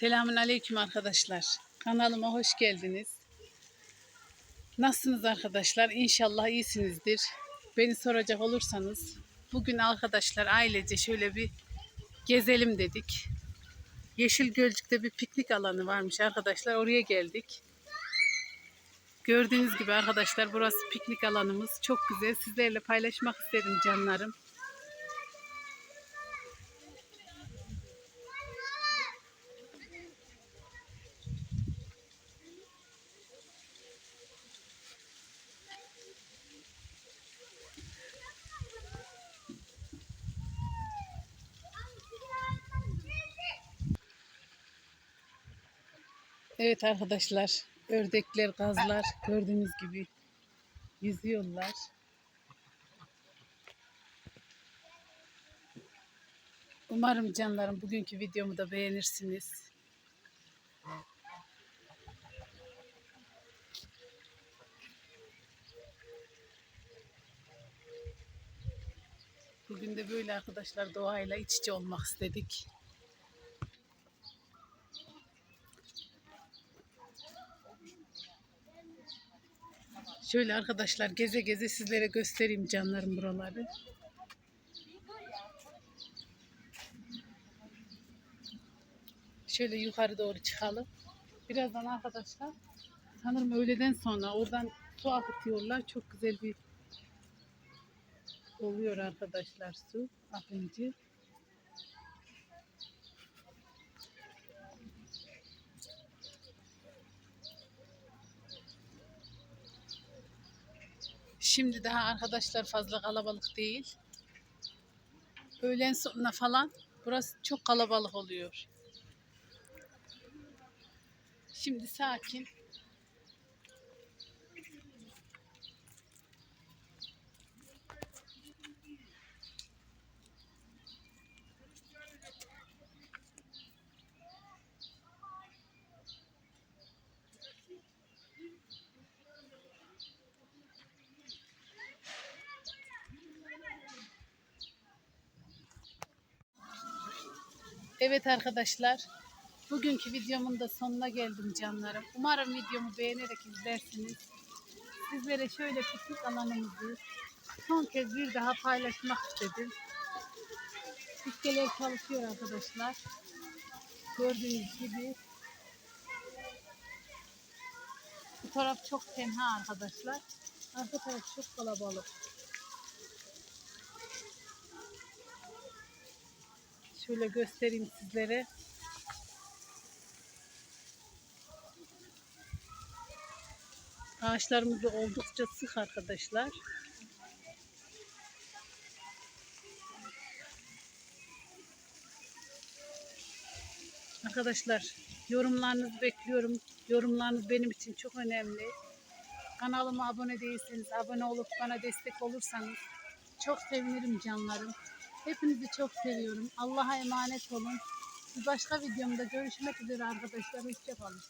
Selamun Aleyküm arkadaşlar. Kanalıma hoş geldiniz. Nasılsınız arkadaşlar? İnşallah iyisinizdir. Beni soracak olursanız bugün arkadaşlar ailece şöyle bir gezelim dedik. Yeşil Gölcük'te bir piknik alanı varmış arkadaşlar. Oraya geldik. Gördüğünüz gibi arkadaşlar burası piknik alanımız. Çok güzel. Sizlerle paylaşmak istedim canlarım. Evet arkadaşlar, ördekler, gazlar gördüğünüz gibi yüzüyorlar. Umarım canlarım bugünkü videomu da beğenirsiniz. Bugün de böyle arkadaşlar doğayla iç içe olmak istedik. Şöyle arkadaşlar geze geze sizlere göstereyim canlarım buraları. Şöyle yukarı doğru çıkalım. Birazdan arkadaşlar sanırım öğleden sonra oradan su akıtıyorlar. Çok güzel bir oluyor arkadaşlar su akıncı. Şimdi daha arkadaşlar fazla kalabalık değil. Öğlen sonra falan burası çok kalabalık oluyor. Şimdi sakin. Evet arkadaşlar. Bugünkü videomun da sonuna geldim canlarım. Umarım videomu beğenerek izlersiniz. Sizlere şöyle piknik alanımızı son kez bir daha paylaşmak istedim. Fiskeler çalışıyor arkadaşlar. Gördüğünüz gibi. Bu taraf çok tenha arkadaşlar. Arka taraf çok kalabalık. Şöyle göstereyim sizlere. Ağaçlarımız da oldukça sık arkadaşlar. Arkadaşlar yorumlarınızı bekliyorum. Yorumlarınız benim için çok önemli. Kanalıma abone değilseniz abone olup bana destek olursanız çok sevinirim canlarım. Hepinizi çok seviyorum. Allah'a emanet olun. Bir başka videomda görüşmek üzere arkadaşlar. Hoşçakalın.